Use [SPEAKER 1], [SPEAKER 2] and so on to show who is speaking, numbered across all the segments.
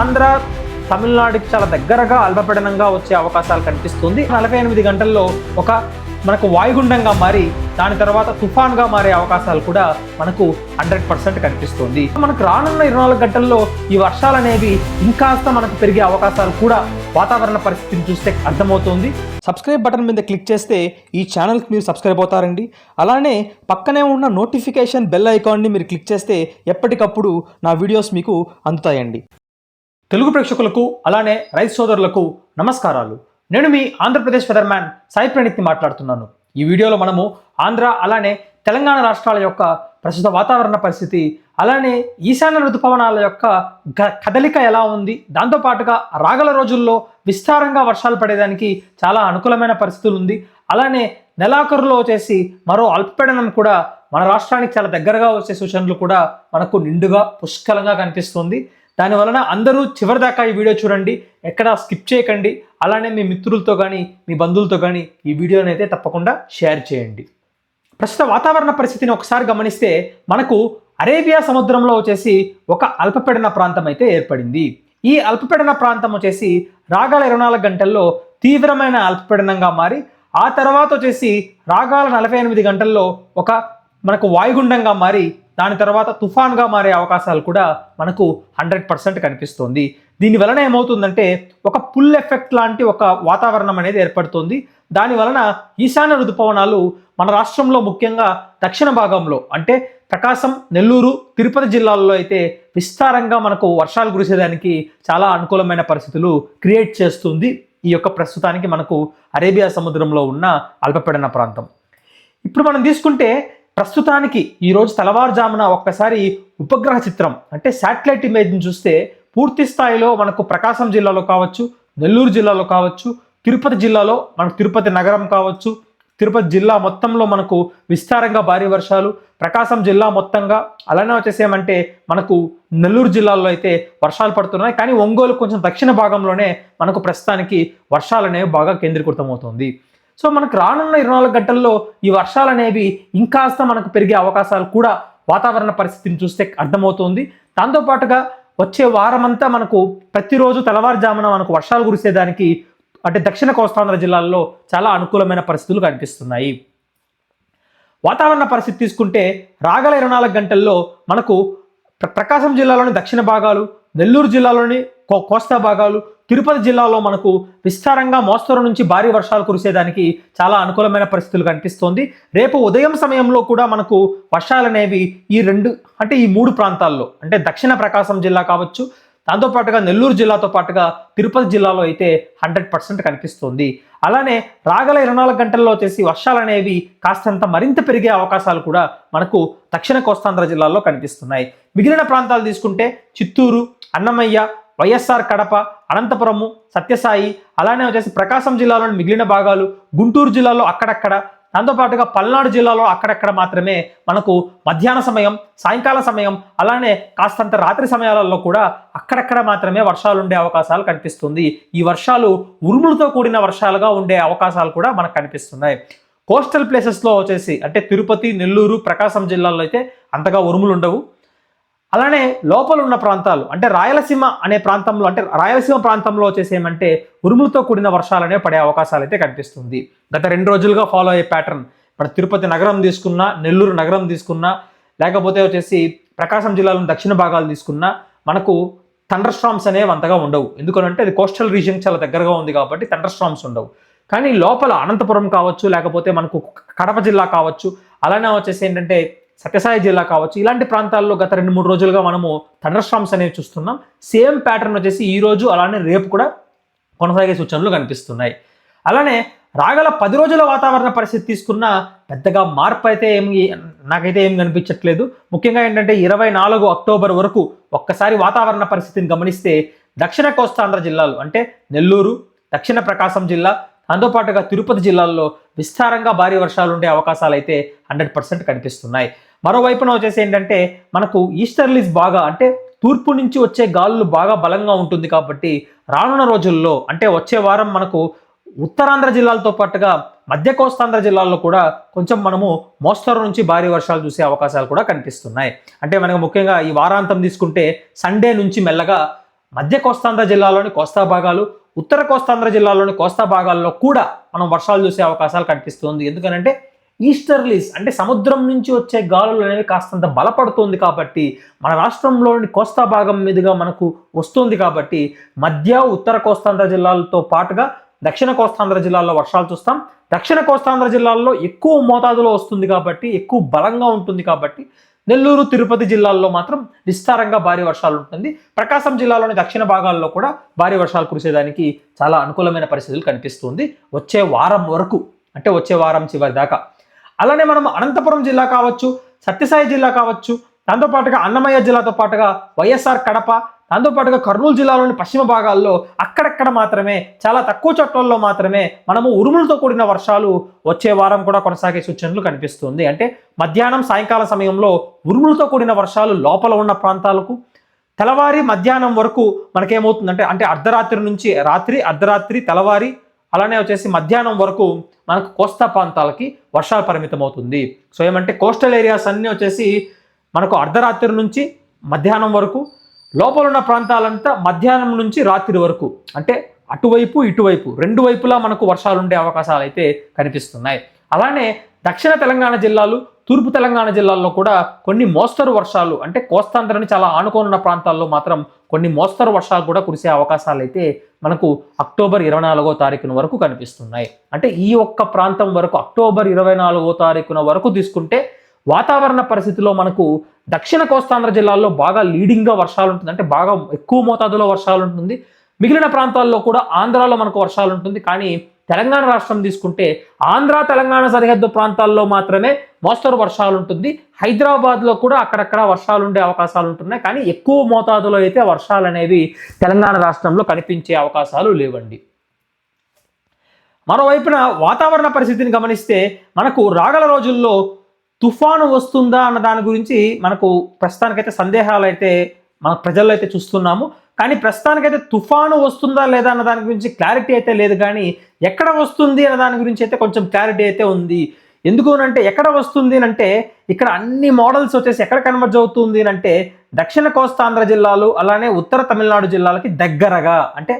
[SPEAKER 1] ఆంధ్ర తమిళనాడుకి చాలా దగ్గరగా అల్పపీడనంగా వచ్చే అవకాశాలు కనిపిస్తుంది. నలభై ఎనిమిది గంటల్లో ఒక మనకు వాయుగుండంగా మారి దాని తర్వాత తుఫాన్గా మారే అవకాశాలు కూడా మనకు హండ్రెడ్ పర్సెంట్ కనిపిస్తుంది. మనకు రానున్న ఇరవై నాలుగు గంటల్లో ఈ వర్షాలు అనేవి ఇంకాస్త మనకు పెరిగే అవకాశాలు కూడా వాతావరణ పరిస్థితిని చూస్తే అర్థమవుతుంది. సబ్స్క్రైబ్ బటన్ మీద క్లిక్ చేస్తే ఈ ఛానల్కి మీరు సబ్స్క్రైబ్ అవుతారండి. అలానే పక్కనే ఉన్న నోటిఫికేషన్ బెల్ ఐకాన్ని మీరు క్లిక్ చేస్తే ఎప్పటికప్పుడు నా వీడియోస్ మీకు అందుతాయండి. తెలుగు ప్రేక్షకులకు అలానే రైతు సోదరులకు నమస్కారాలు. నేను మీ ఆంధ్రప్రదేశ్ వెదర్మ్యాన్ సాయి ప్రణీత్ని మాట్లాడుతున్నాను. ఈ వీడియోలో మనము ఆంధ్ర అలానే తెలంగాణ రాష్ట్రాల యొక్క ప్రస్తుత వాతావరణ పరిస్థితి అలానే ఈశాన్య ఋతుపవనాల యొక్క గ- కదలిక ఎలా ఉంది దాంతోపాటుగా రాగల రోజుల్లో విస్తారంగా వర్షాలు పడేదానికి చాలా అనుకూలమైన పరిస్థితులు ఉంది. అలానే నెలాఖరులో వచ్చేసి మరో అల్పపీడనం కూడా మన రాష్ట్రానికి చాలా దగ్గరగా వచ్చే సూచనలు కూడా మనకు నిండుగా పుష్కలంగా కనిపిస్తుంది. దాని వలన అందరూ చివరి దాకా ఈ వీడియో చూడండి ఎక్కడ స్కిప్ చేయకండి. అలానే మీ మిత్రులతో కానీ మీ బంధువులతో కానీ ఈ వీడియోని అయితే తప్పకుండా షేర్ చేయండి. ప్రస్తుత వాతావరణ పరిస్థితిని ఒకసారి గమనిస్తే మనకు అరేబియా సముద్రంలో వచ్చేసి ఒక అల్పపీడన ప్రాంతం అయితే ఏర్పడింది. ఈ అల్పపీడన ప్రాంతం వచ్చేసి రాగాల ఇరవై నాలుగు గంటల్లో తీవ్రమైన అల్పపీడనంగా మారి ఆ తర్వాత వచ్చేసి రాగాల నలభై ఎనిమిది గంటల్లో ఒక మనకు వాయుగుండంగా మారి దాని తర్వాత తుఫాన్గా మారే అవకాశాలు కూడా మనకు హండ్రెడ్ పర్సెంట్ కనిపిస్తుంది. దీని వలన ఏమవుతుందంటే ఒక పుల్ ఎఫెక్ట్ లాంటి ఒక వాతావరణం అనేది ఏర్పడుతుంది. దాని వలన ఈశాన్య ఋతుపవనాలు మన రాష్ట్రంలో ముఖ్యంగా దక్షిణ భాగంలో అంటే ప్రకాశం నెల్లూరు తిరుపతి జిల్లాల్లో అయితే విస్తారంగా మనకు వర్షాలు కురిసేదానికి చాలా అనుకూలమైన పరిస్థితులు క్రియేట్ చేస్తుంది. ఈ యొక్క ప్రస్తుతానికి మనకు అరేబియా సముద్రంలో ఉన్న అల్పపీడన ప్రాంతం. ఇప్పుడు మనం తీసుకుంటే ప్రస్తుతానికి ఈరోజు తెల్లవారుజామున ఒక్కసారి ఉపగ్రహ చిత్రం అంటే శాటిలైట్ ఇమేజ్ని చూస్తే పూర్తి స్థాయిలో మనకు ప్రకాశం జిల్లాలో కావచ్చు నెల్లూరు జిల్లాలో కావచ్చు తిరుపతి జిల్లాలో మనకు తిరుపతి నగరం కావచ్చు తిరుపతి జిల్లా మొత్తంలో మనకు విస్తారంగా భారీ వర్షాలు ప్రకాశం జిల్లా మొత్తంగా అలానే వచ్చేసేమంటే మనకు నెల్లూరు జిల్లాలో అయితే వర్షాలు పడుతున్నాయి. కానీ ఒంగోలు కొంచెం దక్షిణ భాగంలోనే మనకు ప్రస్తుతానికి వర్షాలు అనేవి బాగా కేంద్రీకృతమవుతుంది. సో మనకు రానున్న ఇరవై నాలుగు గంటల్లో ఈ వర్షాలు అనేవి ఇంకాస్త మనకు పెరిగే అవకాశాలు కూడా వాతావరణ పరిస్థితిని చూస్తే అర్థమవుతుంది. దాంతోపాటుగా వచ్చే వారమంతా మనకు ప్రతిరోజు తెల్లవారుజామున మనకు వర్షాలు కురిసేదానికి అంటే దక్షిణ కోస్తాంధ్ర జిల్లాల్లో చాలా అనుకూలమైన పరిస్థితులు కనిపిస్తున్నాయి. వాతావరణ పరిస్థితి తీసుకుంటే రాగల ఇరవై నాలుగు గంటల్లో మనకు ప్ర- ప్రకాశం జిల్లాలోని దక్షిణ భాగాలు నెల్లూరు జిల్లాలోని కోస్తా భాగాలు తిరుపతి జిల్లాలో మనకు విస్తారంగా మోస్తరు నుంచి భారీ వర్షాలు కురిసేదానికి చాలా అనుకూలమైన పరిస్థితులు కనిపిస్తోంది. రేపు ఉదయం సమయంలో కూడా మనకు వర్షాలు అనేవి ఈ రెండు అంటే ఈ మూడు ప్రాంతాల్లో అంటే దక్షిణ ప్రకాశం జిల్లా కావచ్చు దాంతోపాటుగా నెల్లూరు జిల్లాతో పాటుగా తిరుపతి జిల్లాలో అయితే హండ్రెడ్ పర్సెంట్ కనిపిస్తుంది. అలానే రాగల ఇరవై నాలుగు గంటల్లో వచ్చేసి వర్షాలు అనేవి కాస్తంత మరింత పెరిగే అవకాశాలు కూడా మనకు దక్షిణ కోస్తాంధ్ర జిల్లాల్లో కనిపిస్తున్నాయి. మిగిలిన ప్రాంతాలు తీసుకుంటే చిత్తూరు అన్నమయ్య వైఎస్ఆర్ కడప అనంతపురము సత్యసాయి అలానే వచ్చేసి ప్రకాశం జిల్లాలోని మిగిలిన భాగాలు గుంటూరు జిల్లాలో అక్కడక్కడ. దాంతోపాటుగా పల్నాడు జిల్లాలో అక్కడక్కడ మాత్రమే మనకు మధ్యాహ్న సమయం సాయంకాల సమయం అలానే కాస్తంత రాత్రి సమయాలలో కూడా అక్కడక్కడ మాత్రమే వర్షాలు ఉండే అవకాశాలు కనిపిస్తుంది. ఈ వర్షాలు ఉరుములతో కూడిన వర్షాలుగా ఉండే అవకాశాలు కూడా మనకు కనిపిస్తున్నాయి. కోస్టల్ ప్లేసెస్లో వచ్చేసి అంటే తిరుపతి నెల్లూరు ప్రకాశం జిల్లాల్లో అయితే అంతగా ఉరుములు ఉండవు. అలానే లోపల ఉన్న ప్రాంతాలు అంటే రాయలసీమ అనే ప్రాంతంలో అంటే రాయలసీమ ప్రాంతంలో వచ్చేసి ఏమంటే ఉరుములతో కూడిన వర్షాలనే పడే అవకాశాలు అయితే కనిపిస్తుంది. గత రెండు రోజులుగా ఫాలో అయ్యే ప్యాటర్న్ ఇప్పుడు తిరుపతి నగరం తీసుకున్నా నెల్లూరు నగరం తీసుకున్నా లేకపోతే వచ్చేసి ప్రకాశం జిల్లాలోని దక్షిణ భాగాలు తీసుకున్నా మనకు థండర్ స్ట్రామ్స్ అనేవి అంతగా ఉండవు. ఎందుకంటే అది కోస్టల్ రీజియన్ చాలా దగ్గరగా ఉంది కాబట్టి థండర్ స్ట్రామ్స్ ఉండవు. కానీ లోపల అనంతపురం కావచ్చు లేకపోతే మనకు కడప జిల్లా కావచ్చు అలానే వచ్చేసి ఏంటంటే సత్యసాయి జిల్లా కావచ్చు. ఇలాంటి ప్రాంతాల్లో గత రెండు మూడు రోజులుగా మనము థండర్ అనేవి చూస్తున్నాం. సేమ్ ప్యాటర్న్ వచ్చేసి ఈ రోజు అలానే రేపు కూడా కొనసాగే సూచనలు కనిపిస్తున్నాయి. అలానే రాగల పది రోజుల వాతావరణ పరిస్థితి తీసుకున్న పెద్దగా మార్పు అయితే ఏమి నాకైతే ఏం కనిపించట్లేదు. ముఖ్యంగా ఏంటంటే ఇరవై నాలుగు అక్టోబర్ వరకు ఒక్కసారి వాతావరణ పరిస్థితిని గమనిస్తే దక్షిణ కోస్తాంధ్ర జిల్లాలు అంటే నెల్లూరు దక్షిణ ప్రకాశం జిల్లా దాంతోపాటుగా తిరుపతి జిల్లాల్లో విస్తారంగా భారీ వర్షాలు ఉండే అవకాశాలు అయితే హండ్రెడ్ పర్సెంట్ కనిపిస్తున్నాయి. మరోవైపున వచ్చేసి ఏంటంటే మనకు ఈస్టర్లీస్ బాగా అంటే తూర్పు నుంచి వచ్చే గాలులు బాగా బలంగా ఉంటుంది కాబట్టి రానున్న రోజుల్లో అంటే వచ్చే వారం మనకు ఉత్తరాంధ్ర జిల్లాలతో పాటుగా మధ్య కోస్తాంధ్ర జిల్లాల్లో కూడా కొంచెం మనము మోస్తరు నుంచి భారీ వర్షాలు చూసే అవకాశాలు కూడా కనిపిస్తున్నాయి. అంటే మనకు ముఖ్యంగా ఈ వారాంతం తీసుకుంటే సండే నుంచి మెల్లగా మధ్య కోస్తాంధ్ర జిల్లాలోని కోస్తా భాగాలు ఉత్తర కోస్తాంధ్ర జిల్లాలోని కోస్తా భాగాల్లో కూడా మనం వర్షాలు చూసే అవకాశాలు కనిపిస్తుంది. ఎందుకనంటే ఈస్టర్లీస్ అంటే సముద్రం నుంచి వచ్చే గాలులు అనేవి కాస్తంత బలపడుతుంది కాబట్టి మన రాష్ట్రంలోని కోస్తా భాగం మీదుగా మనకు వస్తుంది కాబట్టి మధ్య ఉత్తర కోస్తాంధ్ర జిల్లాలతో పాటుగా దక్షిణ కోస్తాంధ్ర జిల్లాల్లో వర్షాలు చూస్తాం. దక్షిణ కోస్తాంధ్ర జిల్లాల్లో ఎక్కువ మోతాదులో వస్తుంది కాబట్టి ఎక్కువ బలంగా ఉంటుంది కాబట్టి నెల్లూరు తిరుపతి జిల్లాల్లో మాత్రం విస్తారంగా భారీ వర్షాలు ఉంటుంది. ప్రకాశం జిల్లాలోని దక్షిణ భాగాల్లో కూడా భారీ వర్షాలు కురిసేదానికి చాలా అనుకూలమైన పరిస్థితులు కనిపిస్తుంది. వచ్చే వారం వరకు అంటే వచ్చే వారం చివరి దాకా. అలానే మనం అనంతపురం జిల్లా కావచ్చు సత్యసాయి జిల్లా కావచ్చు దాంతోపాటుగా అన్నమయ్య జిల్లాతో పాటుగా వైఎస్ఆర్ కడప దాంతోపాటుగా కర్నూలు జిల్లాలోని పశ్చిమ భాగాల్లో అక్కడక్కడ మాత్రమే చాలా తక్కువ చోట్లలో మాత్రమే మనము ఉరుములతో కూడిన వర్షాలు వచ్చే వారం కూడా కొనసాగే సూచనలు కనిపిస్తుంది. అంటే మధ్యాహ్నం సాయంకాల సమయంలో ఉరుములతో కూడిన వర్షాలు లోపల ఉన్న ప్రాంతాలకు తెల్లవారి మధ్యాహ్నం వరకు మనకేమవుతుందంటే అంటే అర్ధరాత్రి నుంచి రాత్రి అర్ధరాత్రి తెల్లవారి అలానే వచ్చేసి మధ్యాహ్నం వరకు మనకు కోస్తా ప్రాంతాలకి వర్షాలు పరిమితం అవుతుంది సో ఏమంటే కోస్టల్ ఏరియాస్ అన్నీ వచ్చేసి మనకు అర్ధరాత్రి నుంచి మధ్యాహ్నం వరకు లోపల ఉన్న ప్రాంతాలంతా మధ్యాహ్నం నుంచి రాత్రి వరకు అంటే అటువైపు ఇటువైపు రెండు వైపులా మనకు వర్షాలు ఉండే అవకాశాలు అయితే కనిపిస్తున్నాయి. అలానే దక్షిణ తెలంగాణ జిల్లాలు తూర్పు తెలంగాణ జిల్లాల్లో కూడా కొన్ని మోస్తరు వర్షాలు అంటే కోస్తాంధ్రని చాలా ఆనుకోనున్న ప్రాంతాల్లో మాత్రం కొన్ని మోస్తరు వర్షాలు కూడా కురిసే అవకాశాలు అయితే మనకు అక్టోబర్ ఇరవై నాలుగో తారీఖున వరకు కనిపిస్తున్నాయి. అంటే ఈ ఒక్క ప్రాంతం వరకు అక్టోబర్ ఇరవై నాలుగో తారీఖున వరకు తీసుకుంటే వాతావరణ పరిస్థితిలో మనకు దక్షిణ కోస్తాంధ్ర జిల్లాల్లో బాగా లీడింగ్గా వర్షాలు ఉంటుంది. అంటే బాగా ఎక్కువ మోతాదులో వర్షాలు ఉంటుంది. మిగిలిన ప్రాంతాల్లో కూడా ఆంధ్రాలో మనకు వర్షాలు ఉంటుంది. కానీ తెలంగాణ రాష్ట్రం తీసుకుంటే ఆంధ్ర తెలంగాణ సరిహద్దు ప్రాంతాల్లో మాత్రమే మోస్తరు వర్షాలు ఉంటుంది హైదరాబాద్లో కూడా అక్కడక్కడ వర్షాలు ఉండే అవకాశాలు ఉంటున్నాయి కానీ ఎక్కువ మోతాదులో అయితే వర్షాలు అనేవి తెలంగాణ రాష్ట్రంలో కనిపించే అవకాశాలు లేవండి. మరోవైపున వాతావరణ పరిస్థితిని గమనిస్తే మనకు రాగల రోజుల్లో తుఫాను వస్తుందా అన్న దాని గురించి మనకు ప్రస్తుతానికైతే సందేహాలు అయితే మన ప్రజల్లో అయితే చూస్తున్నాము. కానీ ప్రస్తుతానికైతే తుఫాను వస్తుందా లేదా అన్న దాని గురించి క్లారిటీ అయితే లేదు కానీ ఎక్కడ వస్తుంది అన్న దాని గురించి అయితే కొంచెం క్లారిటీ అయితే ఉంది. ఎందుకు అంటే ఎక్కడ వస్తుంది అంటే ఇక్కడ అన్ని మోడల్స్ వచ్చేసి ఎక్కడ కన్వర్జ్ అవుతుంది అంటే దక్షిణ కోస్తాంధ్ర జిల్లాలు అలానే ఉత్తర తమిళనాడు జిల్లాలకి దగ్గరగా. అంటే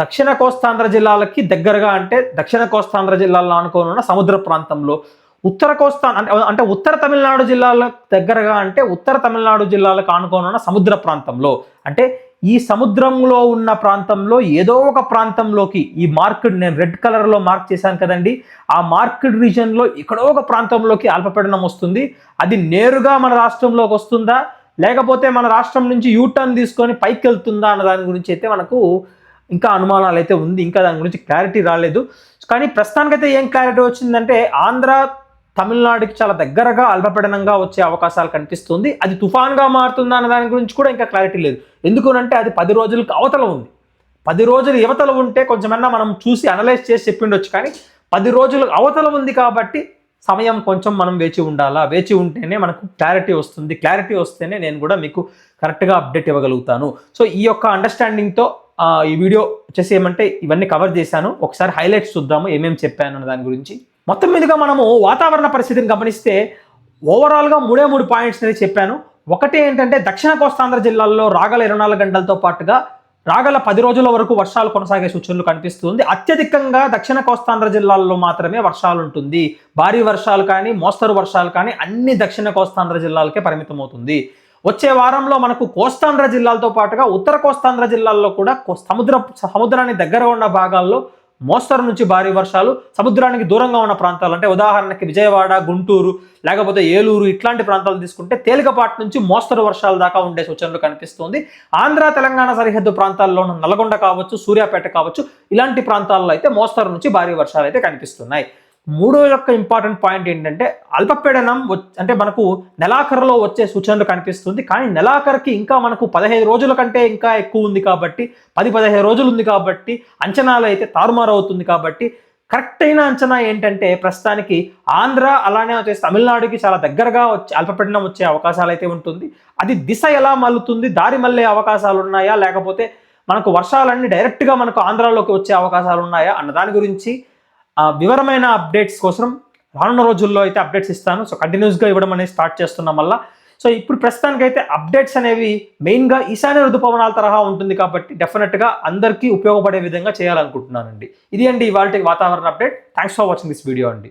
[SPEAKER 1] దక్షిణ కోస్తాంధ్ర జిల్లాలకి దగ్గరగా అంటే దక్షిణ కోస్తాంధ్ర జిల్లాల్లో అనుకోనున్న సముద్ర ప్రాంతంలో. ఉత్తర కోస్తా అంటే అంటే ఉత్తర తమిళనాడు జిల్లాల దగ్గరగా అంటే ఉత్తర తమిళనాడు జిల్లాలకు ఆనుకోనున్న సముద్ర ప్రాంతంలో. అంటే ఈ సముద్రంలో ఉన్న ప్రాంతంలో ఏదో ఒక ప్రాంతంలోకి ఈ మార్కెట్ నేను రెడ్ కలర్లో మార్క్ చేశాను కదండి. ఆ మార్కెట్ రీజన్లో ఎక్కడో ఒక ప్రాంతంలోకి అల్పపీడనం వస్తుంది. అది నేరుగా మన రాష్ట్రంలోకి వస్తుందా? లేకపోతే మన రాష్ట్రం నుంచి యూటర్న్ తీసుకొని పైకి వెళ్తుందా అన్న దాని గురించి అయితే మనకు ఇంకా అనుమానాలు అయితే ఉంది. ఇంకా దాని గురించి క్లారిటీ రాలేదు. కానీ ప్రస్తుతానికైతే ఏం క్లారిటీ వచ్చిందంటే ఆంధ్ర తమిళనాడుకి చాలా దగ్గరగా అల్పపీడనంగా వచ్చే అవకాశాలు కనిపిస్తుంది. అది తుఫాన్గా మారుతుందా అన్న దాని గురించి కూడా ఇంకా క్లారిటీ లేదు. ఎందుకునంటే అది పది రోజులకు అవతల ఉంది. పది రోజులు యువతలు ఉంటే కొంచెమన్నా మనం చూసి అనలైజ్ చేసి చెప్పిండొచ్చు కానీ పది రోజులు అవతల ఉంది కాబట్టి సమయం కొంచెం మనం వేచి ఉండాలా? వేచి ఉంటేనే మనకు క్లారిటీ వస్తుంది. క్లారిటీ వస్తేనే నేను కూడా మీకు కరెక్ట్గా అప్డేట్ ఇవ్వగలుగుతాను. సో ఈ యొక్క అండర్స్టాండింగ్తో ఈ వీడియో వచ్చేసి ఏమంటే ఇవన్నీ కవర్ చేశాను. ఒకసారి హైలైట్స్ చూద్దాము ఏమేమి చెప్పాను అన్న దాని గురించి. మొత్తం మీదుగా మనము వాతావరణ పరిస్థితిని గమనిస్తే ఓవరాల్గా మూడే మూడు పాయింట్స్ అనేది చెప్పాను. ఒకటి ఏంటంటే దక్షిణ కోస్తాంధ్ర జిల్లాల్లో రాగల ఇరవై నాలుగు గంటలతో పాటుగా రాగల పది రోజుల వరకు వర్షాలు కొనసాగే సూచనలు కనిపిస్తుంది. అత్యధికంగా దక్షిణ కోస్తాంధ్ర జిల్లాల్లో మాత్రమే వర్షాలు ఉంటుంది. భారీ వర్షాలు కానీ మోస్తరు వర్షాలు కానీ అన్ని దక్షిణ కోస్తాంధ్ర జిల్లాలకే పరిమితమవుతుంది. వచ్చే వారంలో మనకు కోస్తాంధ్ర జిల్లాలతో పాటుగా ఉత్తర కోస్తాంధ్ర జిల్లాల్లో కూడా సముద్ర సముద్రానికి దగ్గర ఉన్న భాగాల్లో మోస్తరు నుంచి భారీ వర్షాలు సముద్రానికి దూరంగా ఉన్న ప్రాంతాలు అంటే ఉదాహరణకి విజయవాడ గుంటూరు లేకపోతే ఏలూరు ఇట్లాంటి ప్రాంతాలు తీసుకుంటే తేలికపాటి నుంచి మోస్తరు వర్షాల దాకా ఉండే సూచనలు కనిపిస్తుంది. ఆంధ్ర తెలంగాణ సరిహద్దు ప్రాంతాల్లో ఉన్న నల్గొండ కావచ్చు సూర్యాపేట కావచ్చు ఇలాంటి ప్రాంతాల్లో అయితే మోస్తరు నుంచి భారీ వర్షాలు అయితే కనిపిస్తున్నాయి. మూడో యొక్క ఇంపార్టెంట్ పాయింట్ ఏంటంటే అల్పపీడనం అంటే మనకు నెలాఖరులో వచ్చే సూచనలు కనిపిస్తుంది. కానీ నెలాఖరుకి ఇంకా మనకు పదహైదు రోజుల కంటే ఇంకా ఎక్కువ ఉంది కాబట్టి పది పదిహేను రోజులు ఉంది కాబట్టి అంచనాలు అయితే తారుమారు అవుతుంది కాబట్టి కరెక్ట్ అయిన అంచనా ఏంటంటే ప్రస్తుతానికి ఆంధ్ర అలానే వచ్చేసి తమిళనాడుకి చాలా దగ్గరగా వచ్చే అల్పపీడనం వచ్చే అవకాశాలు అయితే ఉంటుంది. అది దిశ ఎలా మల్లుతుంది దారి మళ్ళే అవకాశాలు ఉన్నాయా లేకపోతే మనకు వర్షాలన్నీ డైరెక్ట్గా మనకు ఆంధ్రాలోకి వచ్చే అవకాశాలు ఉన్నాయా అన్న దాని గురించి వివరమైన అప్డేట్స్ కోసం రానున్న రోజుల్లో అయితే అప్డేట్స్ ఇస్తాను. సో కంటిన్యూస్గా ఇవ్వడం అనేది స్టార్ట్ చేస్తున్నాం వల్ల సో ఇప్పుడు ప్రస్తుతానికైతే అప్డేట్స్ అనేవి మెయిన్గా ఈశాన్య ఋతుపవనాల తరహా ఉంటుంది కాబట్టి డెఫినెట్గా అందరికీ ఉపయోగపడే విధంగా చేయాలనుకుంటున్నానండి. ఇది అండి ఇవాళ వాతావరణ update. Thanks for watching this video అండి.